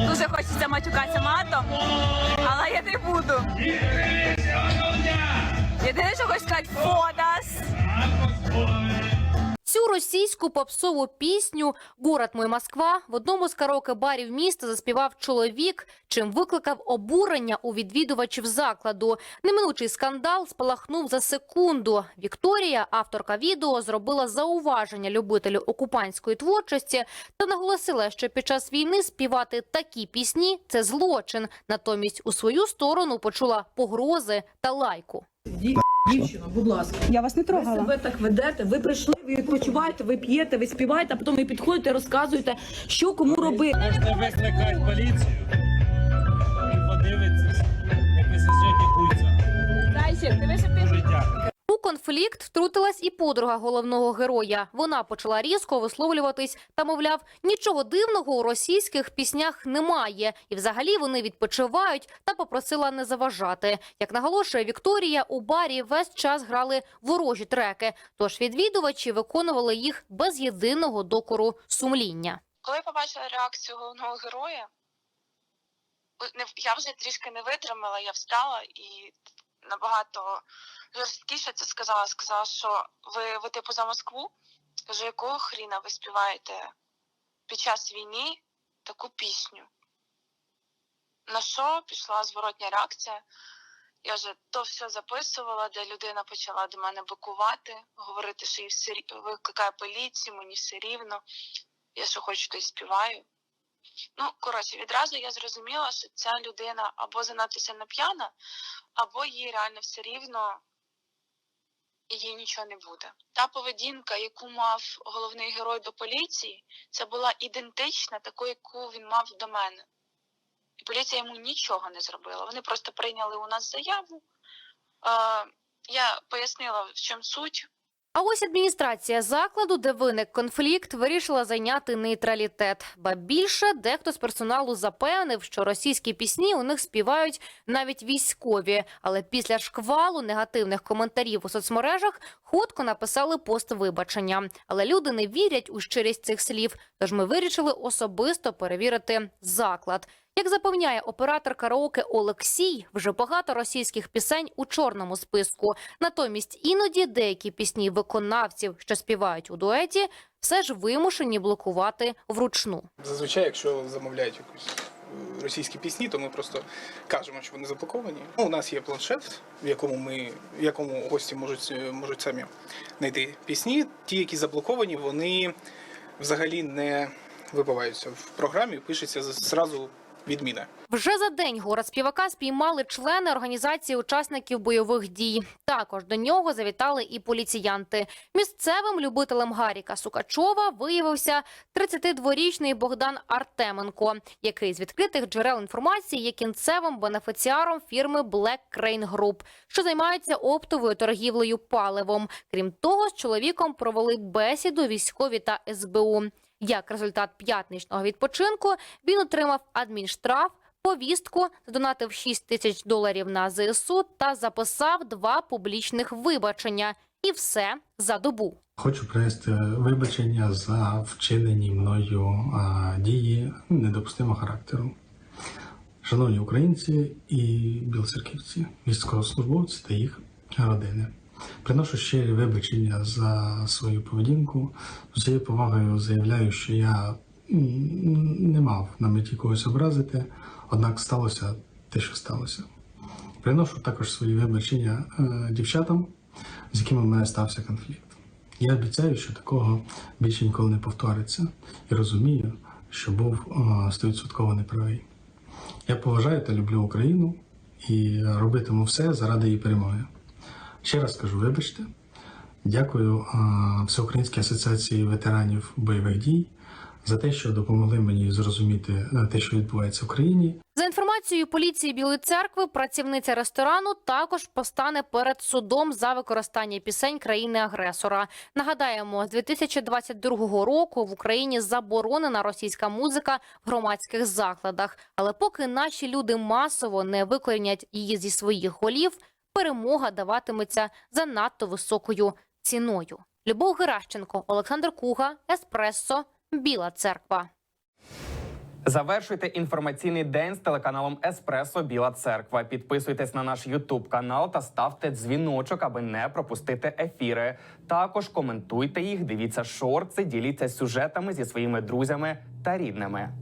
Дуже хочеться матюкатися матом, але я не буду. Єдине, що хочу сказати, фодас. Цю російську попсову пісню Город мой Москва в одному з караоке-барів міста заспівав чоловік, чим викликав обурення у відвідувачів закладу. Неминучий скандал спалахнув за секунду. Вікторія, авторка відео, зробила зауваження любителю окупантської творчості та наголосила, що під час війни співати такі пісні це злочин. Натомість у свою сторону почула погрози та лайку. Ді- Дівчина, будь ласка, Я вас не ви себе так ведете. Ви прийшли, ви відпочиваєте, ви п'єте, ви співаєте, а потім ви підходите, розказуєте, що кому робити. Можна викликати поліцію і подивитися, як ви сьогодні куйця. Зайчик, дивися, ти конфлікт втрутилась і подруга головного героя. Вона почала різко висловлюватись та, мовляв, нічого дивного у російських піснях немає, і взагалі вони відпочивають та попросила не заважати. Як наголошує Вікторія, у барі весь час грали ворожі треки, тож відвідувачі виконували їх без єдиного докору сумління. Коли побачила реакцію головного героя, я вже трішки не витримала, я встала і набагато жорсткіше це сказала. Сказала, що ви, ви типу за Москву? Скажу, якого хріна ви співаєте під час війни таку пісню? На що пішла зворотня реакція? Я вже то все записувала, де людина почала до мене бикувати, говорити, що їй все викликає поліцію, мені все рівно я що хочу, то й співаю. Ну, коротше, відразу я зрозуміла, що ця людина або занадто сильно п'яна, або їй реально все рівно і їй нічого не буде. Та поведінка, яку мав головний герой до поліції, це була ідентична такою, яку він мав до мене. І поліція йому нічого не зробила. Вони просто прийняли у нас заяву. Е, я пояснила, в чому суть. А ось адміністрація закладу, де виник конфлікт, вирішила зайняти нейтралітет. Ба більше дехто з персоналу запевнив, що російські пісні у них співають навіть військові. Але після шквалу негативних коментарів у соцмережах хутко написали пост вибачення. Але люди не вірять у щирість цих слів. Тож ми вирішили особисто перевірити заклад. Як запевняє оператор караоке Олексій, вже багато російських пісень у чорному списку. Натомість іноді деякі пісні виконавців, що співають у дуеті, все ж вимушені блокувати вручну. Зазвичай, якщо замовляють якусь е, російські пісні, то ми просто кажемо, що вони заблоковані. Ну, у нас є планшет, в якому ми в якому гості можуть е, можуть самі знайти пісні. Ті, які заблоковані, вони взагалі не вибиваються в програмі. Пишеться зразу відміна. Вже за день город співака спіймали члени організації учасників бойових дій. Також до нього завітали і поліціянти. Місцевим любителем Гаріка Сукачова виявився 32-річний Богдан Артеменко, який з відкритих джерел інформації є кінцевим бенефіціаром фірми Black Crane Group, що займається оптовою торгівлею паливом. Крім того, з чоловіком провели бесіду військові та СБУ. Як результат п'ятничного відпочинку він отримав адмінштраф, повістку, задонатив 6 тисяч доларів на ЗСУ та записав два публічних вибачення. І все за добу. Хочу принести вибачення за вчинені мною а, дії недопустимого характеру. Шановні українці і білоцерківці, військовослужбовці та їх родини. Приношу щирі вибачення за свою поведінку. З цією повагою заявляю, що я не мав на меті когось образити, однак сталося те, що сталося. Приношу також свої вибачення е, дівчатам, з якими в мене стався конфлікт. Я обіцяю, що такого більше ніколи не повториться, і розумію, що був е, стовідсотково неправий. Я поважаю та люблю Україну і робитиму все заради її перемоги. Ще раз кажу, вибачте. Дякую е, Всеукраїнській асоціації ветеранів бойових дій за те, що допомогли мені зрозуміти е, те, що відбувається в країні, За інформацією поліції Білої церкви, працівниця ресторану також постане перед судом за використання пісень країни-агресора. Нагадаємо, з 2022 року в Україні заборонена російська музика в громадських закладах. Але поки наші люди масово не викорінять її зі своїх голів, перемога даватиметься за надто високою ціною. Любов Геращенко, Олександр Куга, Еспресо, Біла Церква. Завершуйте інформаційний день з телеканалом Еспресо Біла Церква. Підписуйтесь на наш Ютуб канал та ставте дзвіночок, аби не пропустити ефіри. Також коментуйте їх, дивіться шорти, діліться сюжетами зі своїми друзями та рідними.